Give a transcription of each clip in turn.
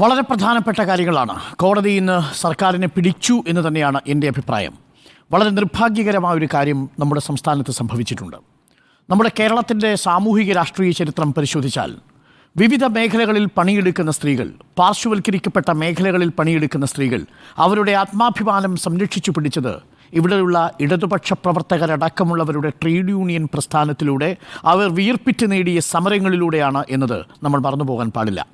വളരെ പ്രധാനപ്പെട്ട കാര്യങ്ങളാണ്. കോടതി ഇന്ന് സർക്കാരിനെ പിടിച്ചു എന്ന് തന്നെയാണ് എന്റെ അഭിപ്രായം. വളരെ നിർഭാഗ്യകരമായ ഒരു കാര്യം നമ്മുടെ സംസ്ഥാനത്ത് സംഭവിച്ചിട്ടുണ്ട്. നമ്മുടെ കേരളത്തിന്റെ സാമൂഹിക രാഷ്ട്രീയ ചരിത്രം പരിശോധിച്ചാൽ വിവിധ മേഖലകളിൽ പണിയെടുക്കുന്ന സ്ത്രീകൾ പാർശ്വവൽക്കരിക്കപ്പെട്ട മേഖലകളിൽ പണിയെടുക്കുന്ന സ്ത്രീകൾ അവരുടെ ആത്മാഭിമാനം സംരക്ഷിച്ചു പിടിച്ചത് ഇവിടെയുള്ള ഇടതുപക്ഷ പ്രവർത്തകരടക്കമുള്ളവരുടെ ട്രേഡ് യൂണിയൻ പ്രസ്ഥാനത്തിലൂടെ അവർ വിയർപ്പിറ്റ് നേടിയ സമരങ്ങളിലൂടെയാണ് എന്നത് നമ്മൾ മറന്നുപോകാൻ പാടില്ല.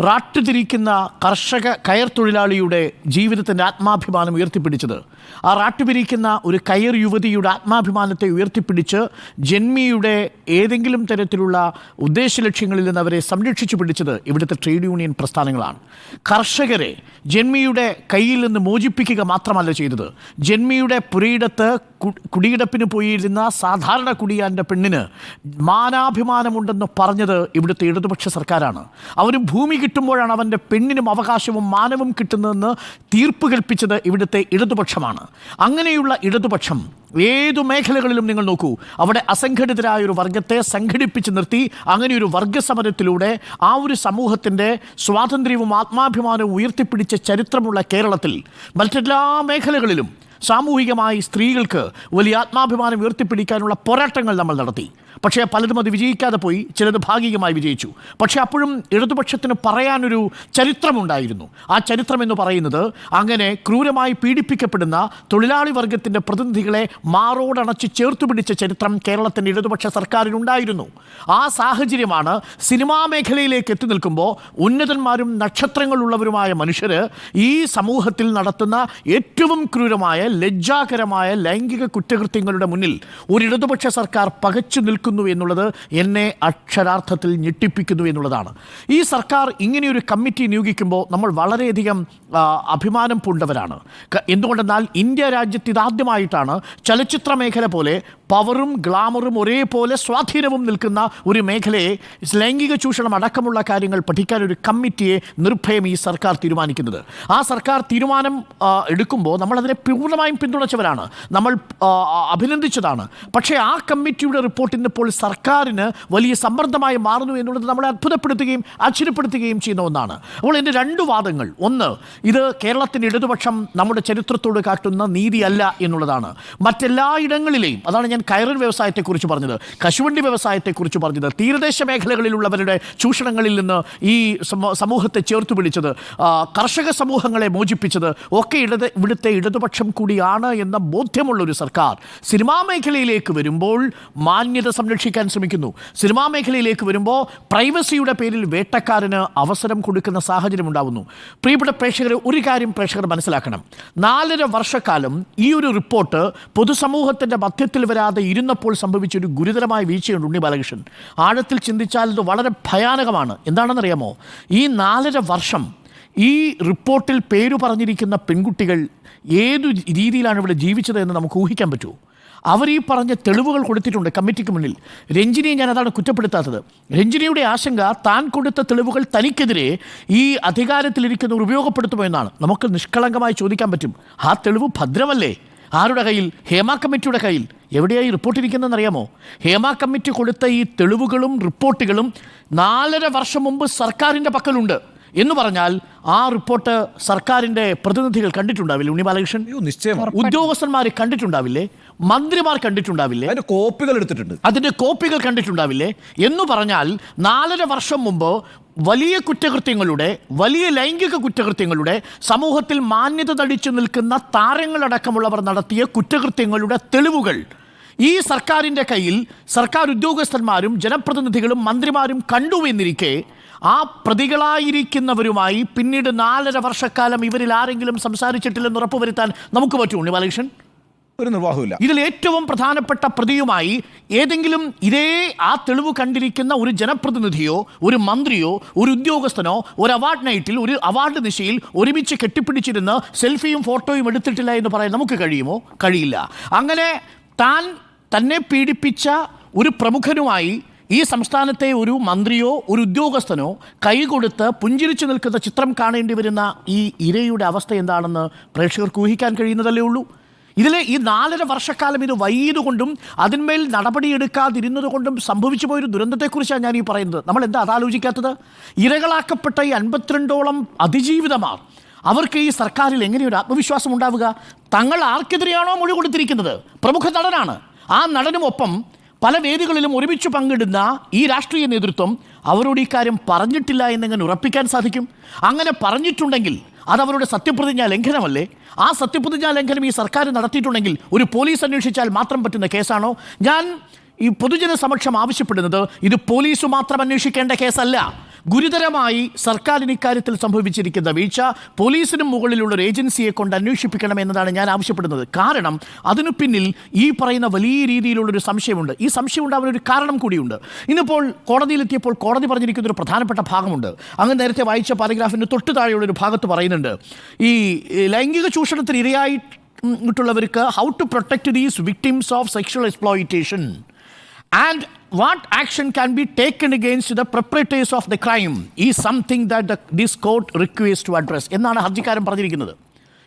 റാട്ടുതിരിക്കുന്ന കർഷക കയർ തൊഴിലാളിയുടെ ജീവിതത്തിന്റെ ആത്മാഭിമാനം ഉയർത്തിപ്പിടിച്ചത്. ആ റാട്ടുപിരിക്കുന്ന ഒരു കയർ യുവതിയുടെ ആത്മാഭിമാനത്തെ ഉയർത്തിപ്പിടിച്ച് ജന്മിയുടെ ഏതെങ്കിലും തരത്തിലുള്ള ഉദ്ദേശ ലക്ഷ്യങ്ങളിൽ നിന്ന് അവരെ സംരക്ഷിച്ചു പിടിച്ചത് ഇവിടുത്തെ ട്രേഡ് യൂണിയൻ പ്രസ്ഥാനങ്ങളാണ്. കർഷകരെ ജന്മിയുടെ കയ്യിൽ നിന്ന് മോചിപ്പിക്കുക മാത്രമല്ല ചെയ്തത്. ജന്മിയുടെ പുരയിടത്ത് കുടിയിടപ്പിന് പോയിരുന്ന സാധാരണ കുടിയാന്റെ പെണ്ണിന് മാനാഭിമാനമുണ്ടെന്ന് പറഞ്ഞത് ഇവിടുത്തെ ഇടതുപക്ഷ സർക്കാരാണ്. അവന് ഭൂമി കിട്ടുമ്പോഴാണ് അവന്റെ പെണ്ണിനും അവകാശവും മാനവും കിട്ടുന്നതെന്ന് തീർപ്പ് കൽപ്പിച്ചത് ഇവിടുത്തെ ഇടതുപക്ഷമാണ്. അങ്ങനെയുള്ള ഇടതുപക്ഷം ഏതു മേഖലകളിലും നിങ്ങൾ നോക്കൂ. അവിടെ അസംഘടിതരായ ഒരു വർഗത്തെ സംഘടിപ്പിച്ച് നിർത്തി അങ്ങനെ ഒരു വർഗസമരത്തിലൂടെ ആ ഒരു സമൂഹത്തിന്റെ സ്വാതന്ത്ര്യവും ആത്മാഭിമാനവും ഉയർത്തിപ്പിടിച്ച ചരിത്രമുള്ള കേരളത്തിൽ മറ്റെല്ലാ മേഖലകളിലും സാമൂഹികമായി സ്ത്രീകൾക്ക് വലിയ ആത്മാഭിമാനം ഉയർത്തിപ്പിടിക്കാനുള്ള പോരാട്ടങ്ങൾ നമ്മൾ നടത്തി. പക്ഷേ പലതും അത് വിജയിക്കാതെ പോയി ചിലത് ഭാഗികമായി വിജയിച്ചു. പക്ഷേ അപ്പോഴും ഇടതുപക്ഷത്തിന് പറയാനൊരു ചരിത്രമുണ്ടായിരുന്നു. ആ ചരിത്രം എന്ന് പറയുന്നത് അങ്ങനെ ക്രൂരമായി പീഡിപ്പിക്കപ്പെടുന്ന തൊഴിലാളി വർഗത്തിന്റെ പ്രതിനിധികളെ മാറോടണച്ച് ചേർത്തു പിടിച്ച ചരിത്രം കേരളത്തിന്റെ ഇടതുപക്ഷ സർക്കാരിനുണ്ടായിരുന്നു. ആ സാഹചര്യമാണ് സിനിമാ മേഖലയിലേക്ക് എത്തി നിൽക്കുമ്പോൾ ഉന്നതന്മാരും നക്ഷത്രങ്ങളുള്ളവരുമായ മനുഷ്യർ ഈ സമൂഹത്തിൽ നടത്തുന്ന ഏറ്റവും ക്രൂരമായ ലജ്ജാകരമായ ലൈംഗിക കുറ്റകൃത്യങ്ങളുടെ മുന്നിൽ ഒരു ഇടതുപക്ഷ സർക്കാർ പകച്ചു നിൽക്കുന്നു എന്നുള്ളത് എന്നെ അക്ഷരാർത്ഥത്തിൽ ഞെട്ടിപ്പിക്കുന്നു എന്നുള്ളതാണ്. ഈ സർക്കാർ ഇങ്ങനെയൊരു കമ്മിറ്റി നിയോഗിക്കുമ്പോൾ നമ്മൾ വളരെയധികം അഭിമാനം പൂണ്ടവരാണ്. എന്തുകൊണ്ടെന്നാൽ ഇന്ത്യ രാജ്യത്ത് ഇതാദ്യമായിട്ടാണ് ചലച്ചിത്ര മേഖല പോലെ പവറും ഗ്ലാമറും ഒരേപോലെ സ്വാധീനവും നിൽക്കുന്ന ഒരു മേഖലയെ ലൈംഗിക ചൂഷണം അടക്കമുള്ള കാര്യങ്ങൾ പഠിക്കാൻ ഒരു കമ്മിറ്റിയെ നിർഭയം ഈ സർക്കാർ തീരുമാനിക്കുന്നത്. ആ സർക്കാർ തീരുമാനം എടുക്കുമ്പോൾ നമ്മളതിനെ പൂർണമായും പിന്തുണച്ചവരാണ്. നമ്മൾ അഭിനന്ദിച്ചതാണ്. പക്ഷേ ആ കമ്മിറ്റിയുടെ റിപ്പോർട്ട് ഇന്നിപ്പോൾ സർക്കാരിന് വലിയ സമ്മർദ്ദമായി മാറുന്നു എന്നുള്ളത് നമ്മളെ അത്ഭുതപ്പെടുത്തുകയും ആശ്ചര്യപ്പെടുത്തുകയും ചെയ്യുന്ന ഒന്നാണ്. അപ്പോൾ എന്റെ രണ്ട് വാദങ്ങൾ. ഒന്ന് ഇത് കേരളത്തിന്റെ ഇടതുപക്ഷം നമ്മുടെ ചരിത്രത്തോട് കാട്ടുന്ന നീതിയല്ല എന്നുള്ളതാണ്. മറ്റെല്ലാ ഇടങ്ങളിലെയും അതാണ് ഞാൻ കയറൻ വ്യവസായത്തെക്കുറിച്ച് പറഞ്ഞത് കശുവണ്ടി വ്യവസായത്തെക്കുറിച്ച് പറഞ്ഞത് തീരദേശ മേഖലകളിലുള്ളവരുടെ ചൂഷണങ്ങളിൽ നിന്ന് ഈ സമൂഹത്തെ ചേർത്ത് പിടിച്ചത് കർഷക സമൂഹങ്ങളെ മോചിപ്പിച്ചത് ഒക്കെ ഇടത് ഇവിടുത്തെ ഇടതുപക്ഷം കൂടിയാണ് എന്ന ബോധ്യമുള്ള ഒരു സർക്കാർ സിനിമാ മേഖലയിലേക്ക് വരുമ്പോൾ മാന്യത സംരക്ഷിക്കാൻ ശ്രമിക്കുന്നു. സിനിമാ മേഖലയിലേക്ക് വരുമ്പോൾ പ്രൈവസിയുടെ പേരിൽ വേട്ടക്കാരന് അവസരം കൊടുക്കുന്ന സാഹചര്യം ഉണ്ടാവുന്നു. പ്രിയപ്പെട്ട പ്രേക്ഷകരെ ഒരു കാര്യം പ്രേക്ഷകർ മനസ്സിലാക്കണം. നാലര വർഷക്കാലം ഈ ഒരു റിപ്പോർട്ട് പൊതുസമൂഹത്തിന്റെ മധ്യത്തിൽ വരാതെ ഇരുന്നപ്പോൾ സംഭവിച്ച ഒരു ഗുരുതരമായ വീഴ്ചയുണ്ട് ഉണ്ണി ബാലകൃഷ്ണൻ. ആഴത്തിൽ ചിന്തിച്ചാൽ ഇത് വളരെ ഭയാനകമാണ്. എന്താണെന്നറിയാമോ? ഈ നാലര വർഷം ഈ റിപ്പോർട്ടിൽ പേരു പറഞ്ഞിരിക്കുന്ന പെൺകുട്ടികൾ ഏതു രീതിയിലാണ് ഇവിടെ ജീവിച്ചത് എന്ന് നമുക്ക് ഊഹിക്കാൻ പറ്റുമോ അവർ ഈ പറഞ്ഞ തെളിവുകൾ കൊടുത്തിട്ടുണ്ട് കമ്മിറ്റിക്ക് മുന്നിൽ. രഞ്ജിനിയെ ഞാൻ അതാണ് കുറ്റപ്പെടുത്താത്തത്. രഞ്ജിനിയുടെ ആശങ്ക താൻ കൊടുത്ത തെളിവുകൾ തനിക്കെതിരെ ഈ അധികാരത്തിലിരിക്കുന്നവർ ഉപയോഗപ്പെടുത്തുമോ എന്നാണ്. നമുക്ക് നിഷ്കളങ്കമായി ചോദിക്കാൻ പറ്റും. ആ തെളിവ് ഭദ്രമല്ലേ? ആരുടെ കയ്യിൽ? ഹേമ കമ്മിറ്റിയുടെ കയ്യിൽ. എവിടെയായി റിപ്പോർട്ട് ഇരിക്കുന്നതെന്ന് അറിയാമോ ഹേമ കമ്മിറ്റി കൊടുത്ത ഈ തെളിവുകളും റിപ്പോർട്ടുകളും നാലര വർഷം മുമ്പ് സർക്കാരിന്റെ പക്കലുണ്ട്. എന്ന് പറഞ്ഞാൽ ആ റിപ്പോർട്ട് സർക്കാരിന്റെ പ്രതിനിധികൾ കണ്ടിട്ടുണ്ടാവില്ലേ? ഉണ്ണി ബാലകൃഷ്ണൻ ഉദ്യോഗസ്ഥന്മാർ കണ്ടിട്ടുണ്ടാവില്ലേ? മന്ത്രിമാർ കണ്ടിട്ടുണ്ടാവില്ലേ? അതിന്റെ കോപ്പികൾ എടുത്തിട്ടുണ്ട്. അതിന്റെ കോപ്പികൾ കണ്ടിട്ടുണ്ടാവില്ലേ? എന്ന് പറഞ്ഞാൽ നാലര വർഷം മുമ്പ് വലിയ കുറ്റകൃത്യങ്ങളുടെ വലിയ ലൈംഗിക കുറ്റകൃത്യങ്ങളുടെ സമൂഹത്തിൽ മാന്യത തടിച്ചു നിൽക്കുന്ന താരങ്ങളടക്കമുള്ളവർ നടത്തിയ കുറ്റകൃത്യങ്ങളുടെ തെളിവുകൾ ഈ സർക്കാരിന്റെ കയ്യിൽ സർക്കാർ ഉദ്യോഗസ്ഥന്മാരും ജനപ്രതിനിധികളും മന്ത്രിമാരും കണ്ടു എന്നിരിക്കെ ആ പ്രതികളായിരിക്കുന്നവരുമായി പിന്നീട് നാലര വർഷക്കാലം ഇവരിൽ ആരെങ്കിലും സംസാരിച്ചിട്ടില്ലെന്ന് ഉറപ്പുവരുത്താൻ നമുക്ക് പറ്റുമോ ഉണ്ണി ബാലകൃഷ്ണൻ? ഒരു നിർവാഹമില്ല ഇതിൽ ഏറ്റവും പ്രധാനപ്പെട്ട പ്രതിയുമായി ഏതെങ്കിലും ഇതേ ആ തെളിവ് കണ്ടിരിക്കുന്ന ഒരു ജനപ്രതിനിധിയോ ഒരു മന്ത്രിയോ ഒരു ഉദ്യോഗസ്ഥനോ ഒരു അവാർഡ് നൈറ്റിൽ ഒരു അവാർഡ് നിശയിൽ ഒരുമിച്ച് കെട്ടിപ്പിടിച്ചിരുന്ന് സെൽഫിയും ഫോട്ടോയും എടുത്തിട്ടില്ല എന്ന് പറയാൻ നമുക്ക് കഴിയുമോ? കഴിയില്ല. അങ്ങനെ താൻ തന്നെ പീഡിപ്പിച്ച ഒരു പ്രമുഖനുമായി ഈ സംസ്ഥാനത്തെ ഒരു മന്ത്രിയോ ഒരു ഉദ്യോഗസ്ഥനോ കൈകൊടുത്ത് പുഞ്ചിരിച്ചു നിൽക്കുന്ന ചിത്രം കാണേണ്ടി വരുന്ന ഈ ഇരയുടെ അവസ്ഥ എന്താണെന്ന് പ്രേക്ഷകർക്ക് ഊഹിക്കാൻ കഴിയുന്നതല്ലേ ഉള്ളൂ. ഇതിലെ ഈ നാലര വർഷക്കാലം ഇത് വൈകിയതുകൊണ്ടും അതിന്മേൽ നടപടിയെടുക്കാതിരുന്നത് കൊണ്ടും സംഭവിച്ചു പോയൊരു ദുരന്തത്തെക്കുറിച്ചാണ് ഞാൻ ഈ പറയുന്നത്. നമ്മൾ എന്താ അതാലോചിക്കാത്തത്? ഇരകളാക്കപ്പെട്ട ഈ അൻപത്തിരണ്ടോളം അതിജീവിതമാർ അവർക്ക് ഈ സർക്കാരിൽ എങ്ങനെയൊരു ആത്മവിശ്വാസം ഉണ്ടാവുക? തങ്ങൾ ആർക്കെതിരെയാണോ മൊഴി കൊടുത്തിരിക്കുന്നത്? പ്രമുഖ നടനാണ്. ആ നടനുമൊപ്പം പല വേദികളിലും ഒരുമിച്ച് പങ്കിടുന്ന ഈ രാഷ്ട്രീയ നേതൃത്വം അവരോട് ഈ കാര്യം പറഞ്ഞിട്ടില്ല എന്നെങ്ങനെ ഉറപ്പിക്കാൻ സാധിക്കും? അങ്ങനെ പറഞ്ഞിട്ടുണ്ടെങ്കിൽ അത് അവരുടെ സത്യപ്രതിജ്ഞാ ലംഘനമല്ലേ? ആ സത്യപ്രതിജ്ഞാ ലംഘനം ഈ സർക്കാർ നടത്തിയിട്ടുണ്ടെങ്കിൽ ഒരു പോലീസ് അന്വേഷിച്ചാൽ മാത്രം പറ്റുന്ന കേസാണോ? ഞാൻ ഈ പൊതുജന സമക്ഷം ആവശ്യപ്പെടുന്നത് ഇത് പോലീസ് മാത്രം അന്വേഷിക്കേണ്ട കേസല്ല. ഗുരുതരമായി സർക്കാരിന് ഇക്കാര്യത്തിൽ സംഭവിച്ചിരിക്കുന്ന വീഴ്ച പോലീസിനും മുകളിലുള്ള ഒരു ഏജൻസിയെ കൊണ്ട് അന്വേഷിപ്പിക്കണം എന്നതാണ് ഞാൻ ആവശ്യപ്പെടുന്നത്. കാരണം അതിനു പിന്നിൽ ഈ പറയുന്ന വലിയ രീതിയിലുള്ളൊരു സംശയമുണ്ട്. ഈ സംശയം ഉണ്ടാവുന്ന ഒരു കാരണം കൂടിയുണ്ട്. ഇന്നിപ്പോൾ കോടതിയിലെത്തിയപ്പോൾ കോടതി പറഞ്ഞിരിക്കുന്ന ഒരു പ്രധാനപ്പെട്ട ഭാഗമുണ്ട്. അങ്ങ് നേരത്തെ വായിച്ച പാരഗ്രാഫിന്റെ തൊട്ട് താഴെയുള്ളൊരു ഭാഗത്ത് പറയുന്നുണ്ട്. ഈ ലൈംഗിക ചൂഷണത്തിന് ഇരയായിട്ടുള്ളവർക്ക് how to protect these victims of sexual exploitation and what action can be taken against the perpetrators of the crime ഈ something that this court request to address എന്നാണ് ഹർജിക്കാരൻ പറഞ്ഞിരിക്കുന്നത്.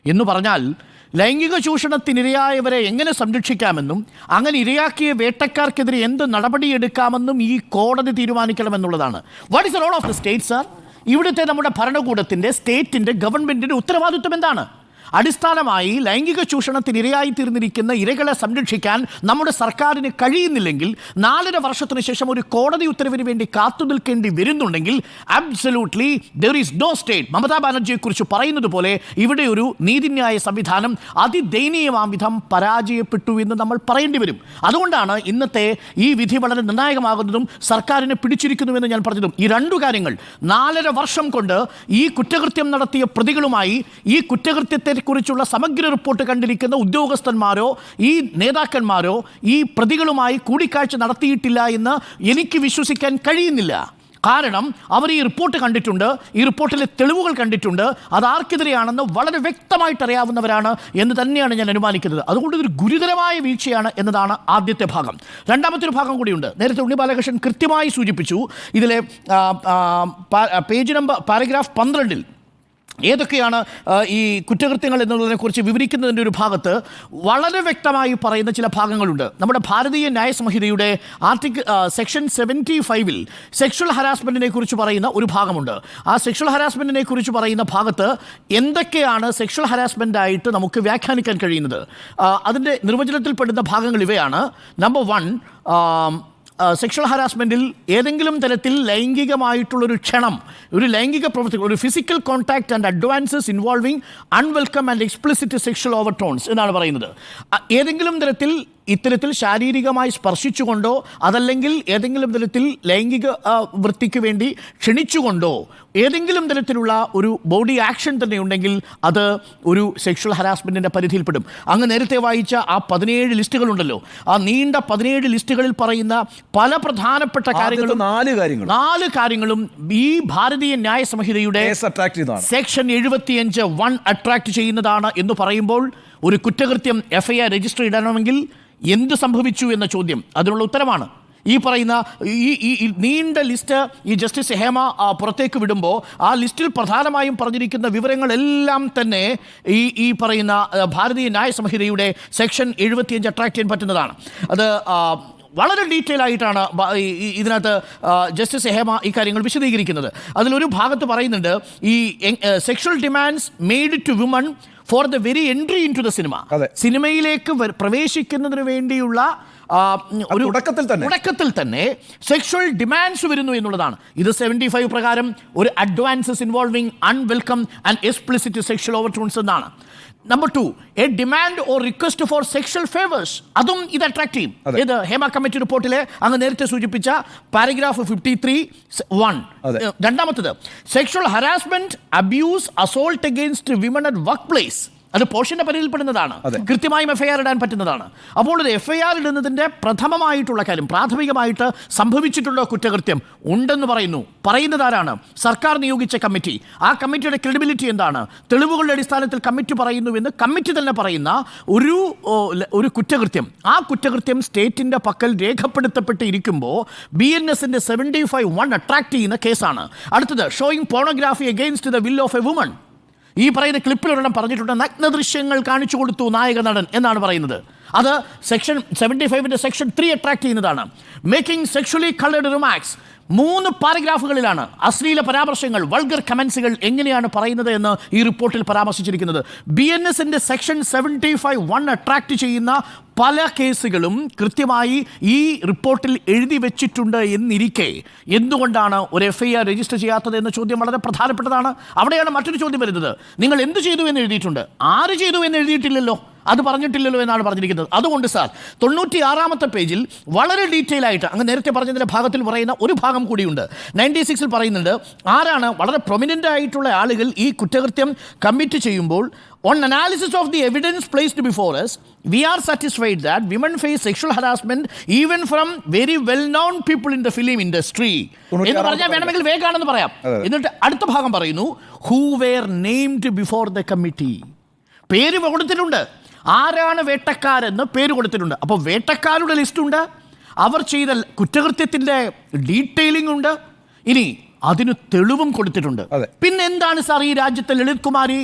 എന്ന് പറഞ്ഞാൽ ലൈംഗിക ചൂഷണത്തിനിരയായവരെ എങ്ങനെ സംരക്ഷിക്കാമെന്നും അങ്ങനെ ഇരയാക്കിയ വേട്ടക്കാർക്കെതിരെ എന്ത് നടപടിയെടുക്കാമെന്നും ഈ കോടതി തീരുമാനിക്കണമെന്നുള്ളതാണ്. What is role of the state sir ഇവിടുത്തെ നമ്മുടെ ഭരണകൂടത്തിന്റെ സ്റ്റേറ്റിന്റെ ഗവൺമെന്റിന്റെ ഉത്തരവാദിത്വം എന്താണ്? അടിസ്ഥാനമായി ലൈംഗിക ചൂഷണത്തിന് ഇരയായി തീർന്നിരിക്കുന്ന ഇരകളെ സംരക്ഷിക്കാൻ നമ്മുടെ സർക്കാരിന് കഴിയുന്നില്ലെങ്കിൽ നാലര വർഷത്തിന് ശേഷം ഒരു കോടതി ഉത്തരവിന് വേണ്ടി കാത്തു നിൽക്കേണ്ടി വരുന്നുണ്ടെങ്കിൽ absolutely there is no state Mamata ബാനർജിയെക്കുറിച്ച് പറയുന്നത് പോലെ ഇവിടെ ഒരു നീതിന്യായ സംവിധാനം അതിദയനീയമാം വിധം പരാജയപ്പെട്ടു എന്ന് നമ്മൾ പറയേണ്ടി വരും. അതുകൊണ്ടാണ് ഇന്നത്തെ ഈ വിധി വളരെ നിർണായകമാകുന്നതും സർക്കാരിനെ പിടിച്ചിരിക്കുന്നുവെന്ന് ഞാൻ പറഞ്ഞതും. ഈ രണ്ടു കാര്യങ്ങൾ നാലര വർഷം കൊണ്ട് ഈ കുറ്റകൃത്യം നടത്തിയ പ്രതികളുമായി ഈ കുറ്റകൃത്യത്തെ കുറിച്ചുള്ള സമഗ്ര റിപ്പോർട്ട് കണ്ടിരിക്കുന്ന ഉദ്യോഗസ്ഥന്മാരോ ഈ നേതാക്കന്മാരോ ഈ പ്രതികളുമായി കൂടിക്കാഴ്ച നടത്തിയിട്ടില്ല എന്ന് എനിക്ക് വിശ്വസിക്കാൻ കഴിയുന്നില്ല. കാരണം അവർ ഈ റിപ്പോർട്ട് കണ്ടിട്ടുണ്ട് ഈ റിപ്പോർട്ടിലെ തെളിവുകൾ കണ്ടിട്ടുണ്ട് അത് ആർക്കെതിരെയാണെന്ന് വളരെ വ്യക്തമായിട്ട് അറിയാവുന്നവരാണ് എന്ന് തന്നെയാണ് ഞാൻ അനുമാനിക്കുന്നത്. അതുകൊണ്ട് ഇതൊരു ഗുരുതരമായ വീഴ്ചയാണ് എന്നതാണ് ആദ്യത്തെ ഭാഗം. രണ്ടാമത്തെ ഒരു ഭാഗം കൂടിയുണ്ട്. നേരത്തെ ഉണ്ണി ബാലകൃഷ്ണൻ കൃത്യമായി സൂചിപ്പിച്ചു ഇതിലെ പേജ് നമ്പർ പാരഗ്രാഫ് പന്ത്രണ്ടിൽ ഏതൊക്കെയാണ് ഈ കുറ്റകൃത്യങ്ങൾ എന്നുള്ളതിനെക്കുറിച്ച് വിവരിക്കുന്നതിന്റെ ഒരു ഭാഗത്ത് വളരെ വ്യക്തമായി പറയുന്ന ചില ഭാഗങ്ങളുണ്ട്. നമ്മുടെ ഭാരതീയ ന്യായ സംഹിതയുടെ ആർട്ടിക്കിൾ സെക്ഷൻ സെവന്റി ഫൈവിൽ സെക്ഷൽ ഹരാസ്മെന്റിനെ കുറിച്ച് പറയുന്ന ഒരു ഭാഗമുണ്ട്. ആ സെക്ഷൽ ഹരാസ്മെന്റിനെ കുറിച്ച് പറയുന്ന ഭാഗത്ത് എന്തൊക്കെയാണ് സെക്ഷൽ ഹരാസ്മെന്റ് ആയിട്ട് നമുക്ക് വ്യാഖ്യാനിക്കാൻ കഴിയുന്നത്? അതിന്റെ നിർവചനത്തിൽപ്പെടുന്ന ഭാഗങ്ങൾ ഇവയാണ്. നമ്പർ വൺ സെക്ഷൽ ഹരാസ്മെന്റിൽ ഏതെങ്കിലും തരത്തിൽ ലൈംഗികമായിട്ടുള്ളൊരു ക്ഷണം ഒരു ലൈംഗിക പ്രവൃത്തി ഒരു physical contact and advances involving unwelcome and explicit sexual overtones എന്നാണ് പറയുന്നത്. ഏതെങ്കിലും തരത്തിൽ ഇത്തരത്തിൽ ശാരീരികമായി സ്പർശിച്ചുകൊണ്ടോ അതല്ലെങ്കിൽ ഏതെങ്കിലും തരത്തിൽ ലൈംഗിക വൃത്തിക്ക് വേണ്ടി ക്ഷണിച്ചുകൊണ്ടോ ഏതെങ്കിലും തരത്തിലുള്ള ഒരു ബോഡി ആക്ഷൻ തന്നെ ഉണ്ടെങ്കിൽ അത് ഒരു സെക്ഷൽ ഹരാസ്മെന്റിന്റെ പരിധിയിൽപ്പെടും. അങ്ങ് നേരത്തെ വായിച്ച ആ പതിനേഴ് ലിസ്റ്റുകളുണ്ടല്ലോ. ആ നീണ്ട പതിനേഴ് ലിസ്റ്റുകളിൽ പറയുന്ന പല പ്രധാനപ്പെട്ട കാര്യങ്ങളും നാല് കാര്യങ്ങൾ നാല് കാര്യങ്ങളും ഈ ഭാരതീയ ന്യായ സംഹിതയുടെ സെക്ഷൻ എഴുപത്തിയഞ്ച് വൺ അട്രാക്ട് ചെയ്യുന്നതാണ് എന്ന് പറയുമ്പോൾ ഒരു കുറ്റകൃത്യം എഫ് ഐ ആർ രജിസ്റ്റർ ഇടണമെങ്കിൽ എന്ത് സംഭവിച്ചു എന്ന ചോദ്യം. അതിനുള്ള ഉത്തരമാണ്. ഈ പറയുന്ന ഈ ഈ നീണ്ട ലിസ്റ്റ് ഈ ജസ്റ്റിസ് ഹേമ പുറത്തേക്ക് വിടുമ്പോൾ ആ ലിസ്റ്റിൽ പ്രധാനമായും പറഞ്ഞിരിക്കുന്ന വിവരങ്ങളെല്ലാം തന്നെ ഈ ഈ പറയുന്ന ഭാരതീയ ന്യായ സംഹിതയുടെ സെക്ഷൻ എഴുപത്തിയഞ്ച് അട്രാക്ട് ചെയ്യാൻ പറ്റുന്നതാണ്. അത് വളരെ ഡീറ്റെയിൽ ആയിട്ടാണ് ഇതിനകത്ത് ജസ്റ്റിസ് ഹേമ ഈ കാര്യങ്ങൾ വിശദീകരിക്കുന്നത്. അതിലൊരു ഭാഗത്ത് പറയുന്നുണ്ട് ഈ sexual demands made to woman for the very entry into the cinema സിനിമയിലേക്ക് പ്രവേശിക്കുന്നതിന് വേണ്ടിയുള്ള ഒരു തുടക്കത്തിൽ തന്നെ. തുടക്കത്തിൽ തന്നെ സെക്ഷൽ ഡിമാൻഡ്സ് വരുന്നു എന്നുള്ളതാണ്. ഇത് സെവന്റി ഫൈവ് പ്രകാരം ഒരു advances involving unwelcome and explicit sexual over എന്നാണ്. Number two a demand or request for sexual favours അതും ഇത് അട്രാക്ട് ചെയ്യും. ഇത് ഹേമ കമ്മിറ്റി റിപ്പോർട്ടിലെ അങ്ങ് നേരത്തെ സൂചിപ്പിച്ച പാരഗ്രാഫ് ഫിഫ്റ്റി ത്രീ വൺ. രണ്ടാമത്തത് sexual harassment abuse assault against women at work place അത് പോഷന്റെ പരിധിയിൽപ്പെടുന്നതാണ്. കൃത്യമായും എഫ് ഐ ആർ ഇടാൻ പറ്റുന്നതാണ്. അപ്പോൾ ഒരു എഫ് ഐ ആർ ഇടുന്നതിന്റെ പ്രഥമമായിട്ടുള്ള കാര്യം പ്രാഥമികമായിട്ട് സംഭവിച്ചിട്ടുള്ള കുറ്റകൃത്യം ഉണ്ടെന്ന് പറയുന്നു. പറയുന്നത് ആരാണ്? സർക്കാർ നിയോഗിച്ച കമ്മിറ്റി. ആ കമ്മിറ്റിയുടെ ക്രെഡിബിലിറ്റി എന്താണ്? തെളിവുകളുടെ അടിസ്ഥാനത്തിൽ കമ്മിറ്റി പറയുന്നുവെന്ന് കമ്മിറ്റി തന്നെ പറയുന്ന ഒരു ഒരു കുറ്റകൃത്യം. ആ കുറ്റകൃത്യം സ്റ്റേറ്റിന്റെ പക്കൽ രേഖപ്പെടുത്തപ്പെട്ടിരിക്കുമ്പോൾ ബി എൻ എസിന്റെ സെവന്റി ഫൈവ് വൺ അട്രാക്ട് ചെയ്യുന്ന കേസാണ്. അടുത്തത് showing pornography against the will of a woman ഈ പറയുന്ന ക്ലിപ്പിലൊരെണ്ണം പറഞ്ഞിട്ടുണ്ട് നഗ്നദൃശ്യങ്ങൾ കാണിച്ചു കൊടുത്തു നായക നടൻ എന്നാണ് പറയുന്നത്. അത് സെക്ഷൻ സെവന്റി ഫൈവിന്റെ സെക്ഷൻ ത്രീ അട്രാക്ട് ചെയ്യുന്നതാണ്. മേക്കിംഗ് സെക്ഷലി കളേഡ് റിമാക്സ് മൂന്ന് പാരഗ്രാഫുകളിലാണ് അശ്ലീല പരാമർശങ്ങൾ വൾഗർ കമൻസുകൾ എങ്ങനെയാണ് പറയുന്നത് എന്ന് ഈ റിപ്പോർട്ടിൽ പരാമർശിച്ചിരിക്കുന്നത്. ബി എൻ എസിന്റെ section seventy five one attract ചെയ്യുന്ന പല കേസുകളും കൃത്യമായി ഈ റിപ്പോർട്ടിൽ എഴുതി വെച്ചിട്ടുണ്ട് എന്നിരിക്കെ. എന്തുകൊണ്ടാണ് ഒരു എഫ് ഐ ആർ രജിസ്റ്റർ ചെയ്യാത്തത് എന്ന ചോദ്യം വളരെ പ്രധാനപ്പെട്ടതാണ്. അവിടെയാണ് മറ്റൊരു ചോദ്യം വരുന്നത്. നിങ്ങൾ എന്ത് ചെയ്തു എന്ന് എഴുതിയിട്ടുണ്ട്? ആര് ചെയ്തു എന്ന് എഴുതിയിട്ടില്ലല്ലോ? അത് പറഞ്ഞിട്ടില്ലല്ലോ എന്നാണ് പറഞ്ഞിരിക്കുന്നത്. അതുകൊണ്ട് സാർ തൊണ്ണൂറ്റി ആറാമത്തെ പേജിൽ വളരെ ഡീറ്റെയിൽ ആയിട്ട് അങ്ങ് നേരത്തെ പറഞ്ഞതിന്റെ ഭാഗത്തിൽ പറയുന്ന ഒരു ഭാഗം കൂടിയുണ്ട്. നയന്റി സിക്സിൽ പറയുന്നുണ്ട് ആരാണ് വളരെ പ്രൊമിനന്റ് ആയിട്ടുള്ള ആളുകൾ ഈ കുറ്റകൃത്യം കമ്മിറ്റ് ചെയ്യുമ്പോൾ? On analysis of the evidence placed before us we are satisfied that women face sexual harassment even from very well known people in the film industry എന്ന് പറഞ്ഞാൽ വേണമെങ്കിൽ വേഗാണെന്ന് പറയാം. എന്നിട്ട് അടുത്ത ഭാഗം പറയുന്നു who were named before the committee പേര് കൊടുത്തിട്ടുണ്ട്. ആരാണ് വേട്ടക്കാരെന്ന് പേര് കൊടുത്തിട്ടുണ്ട്. അപ്പോൾ വേട്ടക്കാരുടെ ലിസ്റ്റുണ്ട് അവർ ചെയ്ത കുറ്റകൃത്യത്തിന്റെ ഡീറ്റെയിലിംഗ് ഉണ്ട്. ഇനി അതിന് തെളിവും കൊടുത്തിട്ടുണ്ട്. പിന്നെ എന്താണ് സാർ ഈ രാജ്യത്തെ ലളിത് കുമാരി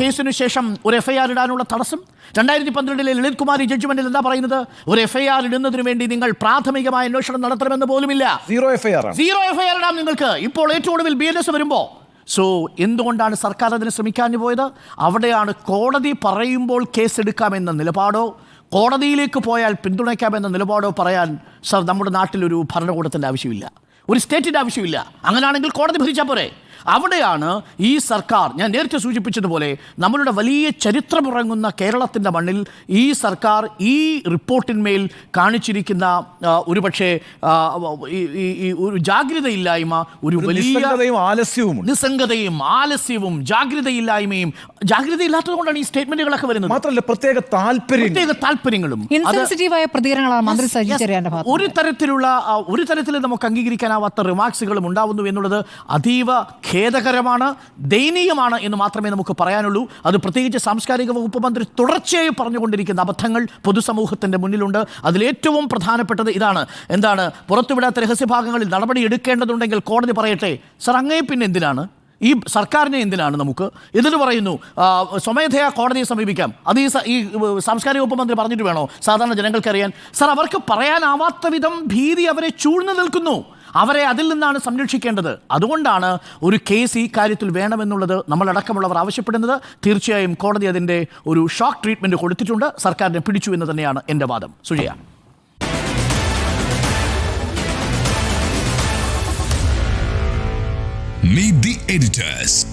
കേസിന് ശേഷം ഒരു എഫ് ഐ ആർ ഇടാനുള്ള തടസ്സം? രണ്ടായിരത്തി പന്ത്രണ്ടിലെ ലളിത് കുമാരി ജഡ്ജ്മെന്റിൽ എന്താ പറയുന്നത്? ഒരു എഫ് ഐ ആർ ഇടുന്നതിന് വേണ്ടി നിങ്ങൾ പ്രാഥമികമായ അന്വേഷണം നടത്തണമെന്ന് പോലുമില്ല. Zero F I R zero F I R ഇടാം നിങ്ങൾക്ക്. ഇപ്പോൾ ഏറ്റവും ഒടുവിൽ ബി എൻ എസ് വരുമ്പോൾ സോ എന്തുകൊണ്ടാണ് സർക്കാർ അതിന് ശ്രമിക്കാഞ്ഞു പോയത്? അവിടെയാണ് കോടതി പറയുമ്പോൾ കേസെടുക്കാമെന്ന നിലപാടോ കോടതിയിലേക്ക് പോയാൽ പിന്തുണയ്ക്കാമെന്ന നിലപാടോ പറയാൻ സർ നമ്മുടെ നാട്ടിലൊരു ഭരണകൂടത്തിന്റെ ആവശ്യമില്ല. ഒരു സ്റ്റേറ്റിന്റെ ആവശ്യമില്ല. അങ്ങനെയാണെങ്കിൽ കോടതി ഭരിച്ചാൽ പോരെ? അവിടെയാണ് ഈ സർക്കാർ ഞാൻ നേരത്തെ സൂചിപ്പിച്ചതുപോലെ നമ്മളുടെ വലിയ ചരിത്രമുറങ്ങുന്ന കേരളത്തിന്റെ മണ്ണിൽ ഈ സർക്കാർ ഈ റിപ്പോർട്ടിന്മേൽ കാണിച്ചിരിക്കുന്ന ഒരു ഒരുപക്ഷെ ഈ- ഒരു ജാഗ്രതയില്ലായ്മ ഒരു ഒരു വലിയ ആലസ്യവും നിസ്സംഗതയും ആലസ്യവും ജാഗ്രതയില്ലായ്മയും ജാഗ്രതയില്ലാത്തത് കൊണ്ടാണ് ഈ സ്റ്റേറ്റ്മെന്റുകളൊക്കെ വരുന്നത്. മാത്രമല്ല പ്രത്യേക താല്പര്യം പ്രത്യേക താല്പര്യങ്ങളും. ഇൻസെൻസിറ്റീവായ പ്രതികരണങ്ങളാണ് മന്ത്രി സജി ഒരു തരത്തിലുള്ള ഒരു തരത്തിൽ നമുക്ക് അംഗീകരിക്കാനാവാത്ത റിമാർക്സുകളും ഉണ്ടാവുന്നു എന്നുള്ളത് അതീവ ഖേദകരമാണ് ദയനീയമാണ് എന്ന് മാത്രമേ നമുക്ക് പറയാനുള്ളൂ. അത് പ്രത്യേകിച്ച് സാംസ്കാരിക വകുപ്പ് മന്ത്രി തുടർച്ചയായി പറഞ്ഞുകൊണ്ടിരിക്കുന്ന അബദ്ധങ്ങൾ പൊതുസമൂഹത്തിന്റെ മുന്നിലുണ്ട്. അതിലേറ്റവും പ്രധാനപ്പെട്ടത് ഇതാണ്. എന്താണ്? പുറത്തുവിടാത്ത രഹസ്യഭാഗങ്ങളിൽ നടപടി എടുക്കേണ്ടതുണ്ടെങ്കിൽ കോടതി പറയട്ടെ. സർ അങ്ങേ പിന്നെ എന്തിനാണ്? ഈ സർക്കാരിനെ എന്തിനാണ് നമുക്ക്? എന്നിട്ട് പറയുന്നു സ്വമേധയാ കോടതിയെ സമീപിക്കാം. അത് ഈ ഈ സാംസ്കാരിക വകുപ്പ് മന്ത്രി പറഞ്ഞിട്ട് വേണോ? സാധാരണ ജനങ്ങൾക്കറിയാൻ സർ അവർക്ക് പറയാനാവാത്ത വിധം ഭീതി അവരെ ചൂഴ്ന്നു നിൽക്കുന്നു. അവരെ അതിൽ നിന്നാണ് സംരക്ഷിക്കേണ്ടത്. അതുകൊണ്ടാണ് ഒരു കേസ് ഈ കാര്യത്തിൽ വേണമെന്നുള്ളത് നമ്മളടക്കമുള്ളവർ ആവശ്യപ്പെടുന്നത്. തീർച്ചയായും കോടതി അതിന്റെ ഒരു ഷോക്ക് ട്രീറ്റ്മെന്റ് കൊടുത്തിട്ടുണ്ട്. സർക്കാരിനെ പിടിച്ചു എന്ന് തന്നെയാണ് എന്റെ വാദം. സുജയ. Meet the editors.